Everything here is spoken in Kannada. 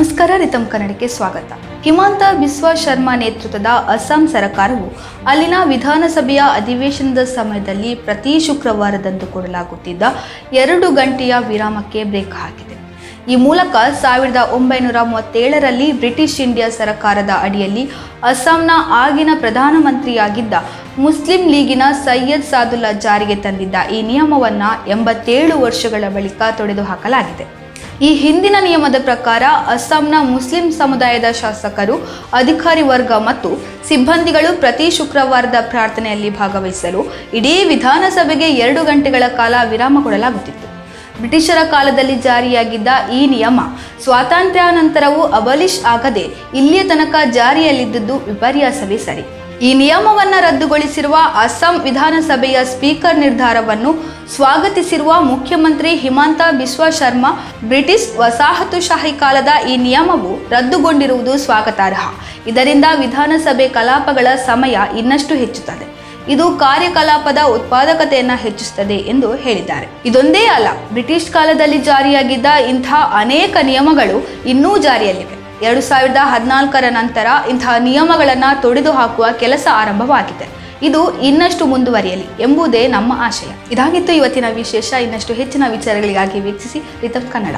ನಮಸ್ಕಾರ ರಿತಮ್ ಕನ್ನಡಕ್ಕೆ ಸ್ವಾಗತ. ಹಿಮಾಂತ ಬಿಸ್ವ ಶರ್ಮಾ ನೇತೃತ್ವದ ಅಸ್ಸಾಂ ಸರ್ಕಾರವು ಅಲ್ಲಿನ ವಿಧಾನಸಭೆಯ ಅಧಿವೇಶನದ ಸಮಯದಲ್ಲಿ ಪ್ರತಿ ಶುಕ್ರವಾರದಂದು ಕೊಡಲಾಗುತ್ತಿದ್ದ ಎರಡು ಗಂಟೆಯ ವಿರಾಮಕ್ಕೆ ಬ್ರೇಕ್ ಹಾಕಿದೆ. ಈ ಮೂಲಕ ಸಾವಿರದ ಒಂಬೈನೂರ ಮೂವತ್ತೇಳರಲ್ಲಿ ಬ್ರಿಟಿಷ್ ಇಂಡಿಯಾ ಸರ್ಕಾರದ ಅಡಿಯಲ್ಲಿ ಅಸ್ಸಾಂನ ಆಗಿನ ಪ್ರಧಾನಮಂತ್ರಿಯಾಗಿದ್ದ ಮುಸ್ಲಿಂ ಲೀಗಿನ ಸೈಯದ್ ಸಾದುಲ್ಲಾ ಜಾರಿಗೆ ತಂದಿದ್ದ ಈ ನಿಯಮವನ್ನು ಎಂಬತ್ತೇಳು ವರ್ಷಗಳ ಬಳಿಕ ತೊಡೆದುಹಾಕಲಾಗಿದೆ. ಈ ಹಿಂದಿನ ನಿಯಮದ ಪ್ರಕಾರ ಅಸ್ಸಾಂನ ಮುಸ್ಲಿಂ ಸಮುದಾಯದ ಶಾಸಕರು, ಅಧಿಕಾರಿ ವರ್ಗ ಮತ್ತು ಸಿಬ್ಬಂದಿಗಳು ಪ್ರತಿ ಶುಕ್ರವಾರದ ಪ್ರಾರ್ಥನೆಯಲ್ಲಿ ಭಾಗವಹಿಸಲು ಇಡೀ ವಿಧಾನಸಭೆಗೆ ಎರಡು ಗಂಟೆಗಳ ಕಾಲ ವಿರಾಮ ಕೊಡಲಾಗುತ್ತಿತ್ತು. ಬ್ರಿಟಿಷರ ಕಾಲದಲ್ಲಿ ಜಾರಿಯಾಗಿದ್ದ ಈ ನಿಯಮ ಸ್ವಾತಂತ್ರ್ಯಾನಂತರವೂ ಅಬಲಿಷ್ ಆಗದೆ ಇಲ್ಲಿಯ ತನಕ ಜಾರಿಯಲ್ಲಿದ್ದುದು ವಿಪರ್ಯಾಸವೇ ಸರಿ. ಈ ನಿಯಮವನ್ನು ರದ್ದುಗೊಳಿಸಿರುವ ಅಸ್ಸಾಂ ವಿಧಾನಸಭೆಯ ಸ್ಪೀಕರ್ ನಿರ್ಧಾರವನ್ನು ಸ್ವಾಗತಿಸಿರುವ ಮುಖ್ಯಮಂತ್ರಿ ಹಿಮಾಂತ ಬಿಸ್ವ ಶರ್ಮಾ, ಬ್ರಿಟಿಷ್ ವಸಾಹತುಶಾಹಿ ಕಾಲದ ಈ ನಿಯಮವು ರದ್ದುಗೊಂಡಿರುವುದು ಸ್ವಾಗತಾರ್ಹ. ಇದರಿಂದ ವಿಧಾನಸಭೆ ಕಲಾಪಗಳ ಸಮಯ ಇನ್ನಷ್ಟು ಹೆಚ್ಚುತ್ತದೆ. ಇದು ಕಾರ್ಯಕಲಾಪದ ಉತ್ಪಾದಕತೆಯನ್ನು ಹೆಚ್ಚಿಸುತ್ತದೆ ಎಂದು ಹೇಳಿದ್ದಾರೆ. ಇದೊಂದೇ ಅಲ್ಲ, ಬ್ರಿಟಿಷ್ ಕಾಲದಲ್ಲಿ ಜಾರಿಯಾಗಿದ್ದ ಇಂಥ ಅನೇಕ ನಿಯಮಗಳು ಇನ್ನೂ ಜಾರಿಯಲ್ಲಿವೆ. ಎರಡು ಸಾವಿರದ ಹದಿನಾಲ್ಕರ ನಂತರ ಇಂತಹ ನಿಯಮಗಳನ್ನು ತೊಡೆದು ಹಾಕುವ ಕೆಲಸ ಆರಂಭವಾಗಿದೆ. ಇದು ಇನ್ನಷ್ಟು ಮುಂದುವರಿಯಲಿ ಎಂಬುದೇ ನಮ್ಮ ಆಶಯ. ಇದಾಗಿತ್ತು ಇವತ್ತಿನ ವಿಶೇಷ. ಇನ್ನಷ್ಟು ಹೆಚ್ಚಿನ ವಿಚಾರಗಳಿಗಾಗಿ ವೀಕ್ಷಿಸಿ ರಿತಮ್ ಕನ್ನಡ.